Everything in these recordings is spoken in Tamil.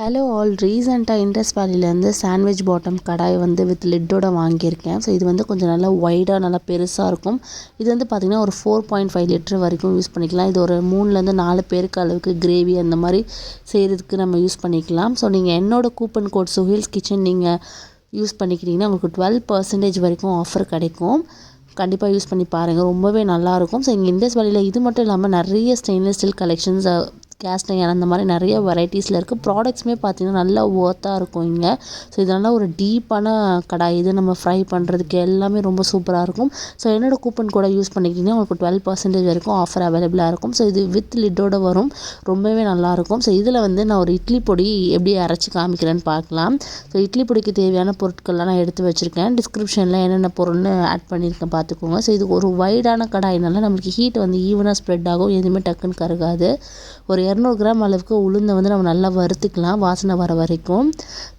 ஹலோ ஆல் ரீசெண்டாக இண்டஸ் வேலிலேருந்து சாண்ட்விச் பாட்டம் கடாய் வந்து வித் லிட்டோட வாங்கியிருக்கேன். ஸோ இது வந்து கொஞ்சம் நல்லா ஒய்டாக நல்லா பெருசாக இருக்கும். இது வந்து பார்த்திங்கன்னா ஒரு ஃபோர் பாயிண்ட் ஃபைவ் லிட்டர் வரைக்கும் யூஸ் பண்ணிக்கலாம். இது ஒரு மூணுலேருந்து நாலு பேருக்கு அளவுக்கு கிரேவி அந்த மாதிரி செய்கிறதுக்கு நம்ம யூஸ் பண்ணிக்கலாம். ஸோ நீங்கள் என்னோடய கூப்பன் கோட் சுஹில்ஸ் கிச்சன் நீங்கள் யூஸ் பண்ணிக்கிட்டிங்கன்னா உங்களுக்கு டுவெல் பர்சன்டேஜ் வரைக்கும் ஆஃபர் கிடைக்கும். கண்டிப்பாக யூஸ் பண்ணி பாருங்கள் ரொம்பவே நல்லாயிருக்கும் ஸோ இங்கே இண்டஸ் வேலியில் இது மட்டும் இல்லாமல் நிறைய ஸ்டெயின்லெஸ் ஸ்டீல் கலெக்ஷன்ஸ் கேஸ்ட் அந்த மாதிரி நிறைய வெரைட்டிஸில் இருக்குது ப்ராடக்ட்ஸுமே பார்த்திங்கன்னா நல்லா ஒர்த்தாக இருக்கும் இங்கே. ஸோ இது நல்லா ஒரு டீப்பான கடாய். இது நம்ம ஃப்ரை பண்ணுறதுக்கு எல்லாமே ரொம்ப சூப்பராக இருக்கும். ஸோ என்னோடய கூப்பன் கூட யூஸ் பண்ணிக்கிட்டிங்கன்னா உங்களுக்கு டுவெல் பர்சன்டேஜ் வரைக்கும் ஆஃபர் அவைலபிளாக இருக்கும். ஸோ இது வித் லிட்டோட வரும். ரொம்பவே நல்லாயிருக்கும் ஸோ இதில் வந்து நான் ஒரு இட்லி பொடி எப்படி அரைச்சி காமிக்கிறேன்னு பார்க்கலாம் ஸோ இட்லி பொடிக்கு தேவையான பொருட்கள்லாம் நான் எடுத்து வச்சுருக்கேன். டிஸ்கிரிப்ஷனில் என்னென்ன பொருள்னு ஆட் பண்ணியிருக்கேன் பார்த்துக்கோங்க ஸோ இது ஒரு வைடான கடாயினால நம்மளுக்கு ஹீட் வந்து ஈவனாக ஸ்ப்ரெட் ஆகும். எதுவுமே டக்குன்னு கருகாது. ஒரு இரநூறு கிராம் அளவுக்கு உளுந்தை வந்து நம்ம நல்லா வறுத்துக்கலாம் வாசனை வர வரைக்கும்.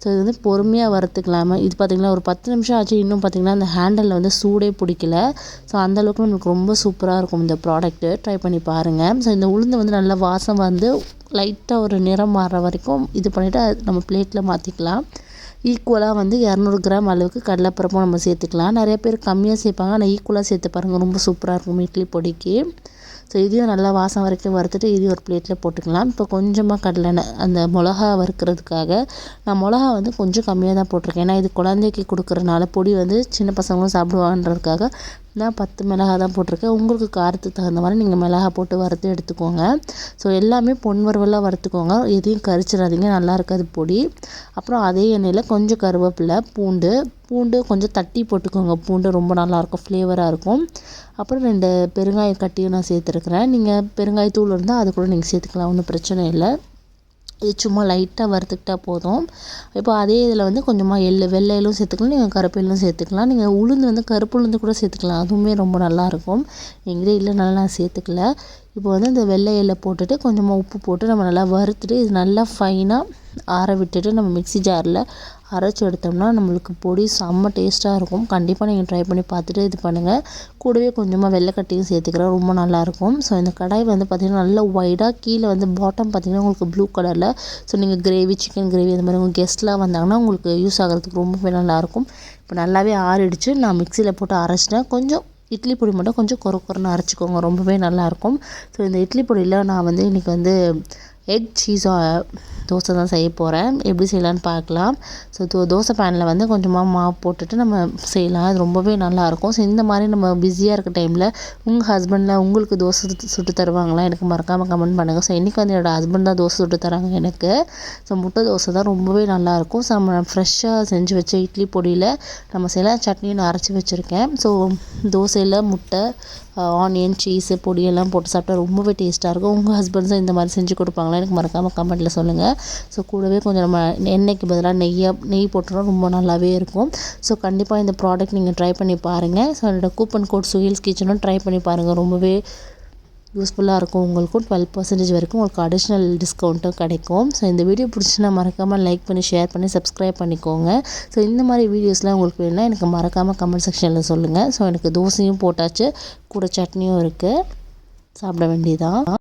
ஸோ இது வந்து பொறுமையாக வறுத்துக்கலாமா. இது பார்த்திங்கன்னா ஒரு பத்து நிமிஷம் ஆச்சு இன்னும் பார்த்திங்கன்னா அந்த ஹேண்டலில் வந்து சூடே பிடிக்கல. ஸோ அந்தளவுக்கு நம்மளுக்கு ரொம்ப சூப்பராக இருக்கும் இந்த ப்ராடக்ட்டு ட்ரை பண்ணி பாருங்கள் ஸோ இந்த உளுந்து வந்து நல்லா வாசம் வந்து லைட்டாக ஒரு நிறம் மாறுற வரைக்கும் இது பண்ணிவிட்டு நம்ம பிளேட்டில் மாற்றிக்கலாம் ஈக்குவலாக வந்து இரநூறு கிராம் அளவுக்கு கடலைப்பருப்பும் நம்ம சேர்த்துக்கலாம். நிறைய பேர் கம்மியாக சேர்ப்பாங்க ஆனால் ஈக்குவலாக சேர்த்து பாருங்கள் ரொம்ப சூப்பராக இருக்கும் இட்லி பொடிக்கு. ஸோ இதையும் நல்லா வாசம் வரைக்கும் வறுத்துட்டு இதையும் ஒரு பிளேட்டில் போட்டுக்கலாம். இப்போ கொஞ்சமாக கடலெண்ணெய் அந்த மிளகா வறுக்கிறதுக்காக நான் மிளகா வந்து கொஞ்சம் கம்மியாக தான் போட்டிருக்கேன். ஏன்னா இது குழந்தைக்கு கொடுக்குறனால பொடி வந்து சின்ன பசங்களும் சாப்பிடுவான்றதுக்காக நான் பத்து மிளகா தான் போட்டிருக்கேன். உங்களுக்கு காரத்துக்கு தகுந்த மாதிரி நீங்கள் மிளகா போட்டு வறுத்து எடுத்துக்கோங்க. ஸோ எல்லாமே பொன் வறுவலாக வறுத்துக்கோங்க. எதையும் கரிச்சிடாதீங்க. நல்லா இருக்காது பொடி. அப்புறம் அதே எண்ணெயில் கொஞ்சம் கருவேப்பிலை பூண்டு பூண்டு கொஞ்சம் தட்டி போட்டுக்கோங்க. பூண்டு ரொம்ப நல்லாயிருக்கும் ஃப்ளேவராக இருக்கும். அப்புறம் ரெண்டு பெருங்காய கட்டியும் நான் சேர்த்துருக்குறேன். நீங்கள் பெருங்காயத்தூள் இருந்தால் அது கூட நீங்கள் சேர்த்துக்கலாம் ஒன்றும் பிரச்சனை இல்லை. இது சும்மா லைட்டாக வறுத்துக்கிட்டா போதும். இப்போ அதே இதில் வந்து கொஞ்சமாக எள்ளு வெள்ளையிலும் சேர்த்துக்கலாம் நீங்கள் கருப்பையிலும் சேர்த்துக்கலாம். நீங்கள் உளுந்து வந்து கருப்பு உளுந்து கூட சேர்த்துக்கலாம். அதுவுமே ரொம்ப நல்லாயிருக்கும் எங்கிட்ட இல்லைனால நான் சேர்த்துக்கல. இப்போ வந்து இந்த வெள்ளை எள்ளை போட்டுட்டு கொஞ்சமாக உப்பு போட்டு நம்ம நல்லா வறுத்துட்டு இது நல்லா ஃபைனாக ஆற விட்டுட்டு நம்ம மிக்ஸி ஜாரில் அரைச்சி எடுத்தோம்னா நம்மளுக்கு பொடி செம்ம டேஸ்ட்டாக இருக்கும். கண்டிப்பாக நீங்கள் ட்ரை பண்ணி பார்த்துட்டு இது பண்ணுங்கள் கூடவே கொஞ்சமாக வெள்ளைக்கட்டையும் சேர்த்துக்கிறேன். ரொம்ப நல்லாயிருக்கும். ஸோ இந்த கடாய் வந்து பார்த்திங்கன்னா நல்லா ஒய்டாக கீழே வந்து பாட்டம் பார்த்திங்கன்னா உங்களுக்கு ப்ளூ கலரில் ஸோ நீங்கள் கிரேவி சிக்கன் கிரேவி அந்த மாதிரி உங்கள் கெஸ்ட்லாம் வந்தாங்கன்னா உங்களுக்கு யூஸ் ஆகிறதுக்கு ரொம்பவே நல்லாயிருக்கும். இப்போ நல்லாவே ஆறிடுச்சு. நான் மிக்சியில் போட்டு அரைச்சிட்டேன். கொஞ்சம் இட்லி பொடி மட்டும் கொஞ்சம் கொர கொரன்னு அரைச்சிக்கோங்க. ரொம்பவே நல்லாயிருக்கும். ஸோ இந்த இட்லி பொடியில் நான் வந்து இன்றைக்கி வந்து எக் சீஸ் தோசை தான் செய்ய போகிறேன் எப்படி செய்யலான்னு பார்க்கலாம். ஸோ தோ தோசை பேனில் வந்து கொஞ்சமாக மாவு போட்டுட்டு நம்ம செய்யலாம். அது ரொம்பவே நல்லாயிருக்கும் ஸோ இந்த மாதிரி நம்ம பிஸியாக இருக்க டைமில் உங்கள் ஹஸ்பண்டில் உங்களுக்கு தோசை சுட்டு தருவாங்களா? எனக்கு மறக்காமல் கமெண்ட் பண்ணுங்கள் ஸோ இன்றைக்கி வந்து என்னோடய ஹஸ்பண்ட் தான் தோசை சுட்டு தராங்க எனக்கு. ஸோ முட்டை தோசை தான் ரொம்பவே நல்லாயிருக்கும் ஸோ நம்ம ஃப்ரெஷ்ஷாக செஞ்சு வச்ச இட்லி பொடியில் நம்ம செய்யலாம். சட்னியை நான் அரைச்சி வச்சுருக்கேன். ஸோ தோசையில் முட்டை ஆனியன் சீஸு பொடியெல்லாம் போட்டு சாப்பிட்டா ரொம்பவே டேஸ்ட்டாக இருக்கும். உங்கள் ஹஸ்பண்ட்ஸும் இந்த மாதிரி செஞ்சு கொடுப்பாங்களா? எனக்கு மறக்காமல் கமெண்ட்டில் சொல்லுங்கள் ஸோ கூடவே கொஞ்சம் நம்ம எண்ணெய்க்கு பதிலாக நெய்யாக நெய் போட்டோம்னா ரொம்ப நல்லாவே இருக்கும். ஸோ கண்டிப்பாக இந்த ப்ராடக்ட் நீங்கள் ட்ரை பண்ணி பாருங்கள் ஸோ என்னோடய கூப்பன் கோட் சுகில்ஸ் கிச்சனும் ட்ரை பண்ணி பாருங்கள் ரொம்பவே யூஸ்ஃபுல்லாக இருக்கும் உங்களுக்கும். டுவெல் பர்சன்டேஜ் வரைக்கும் உங்களுக்கு அடிஷ்னல் டிஸ்கவுண்ட்டும் கிடைக்கும். ஸோ இந்த வீடியோ பிடிச்சின்னா மறக்காமல் லைக் பண்ணி ஷேர் பண்ணி சப்ஸ்கிரைப் பண்ணிக்கோங்க. ஸோ இந்த மாதிரி வீடியோஸ்லாம் உங்களுக்கு வேணும்னா எனக்கு மறக்காமல் கமெண்ட் செக்ஷனில் சொல்லுங்கள் ஸோ எனக்கு தோசையும் போட்டாச்சு கூட சட்னியும் இருக்குது சாப்பிட வேண்டியதான்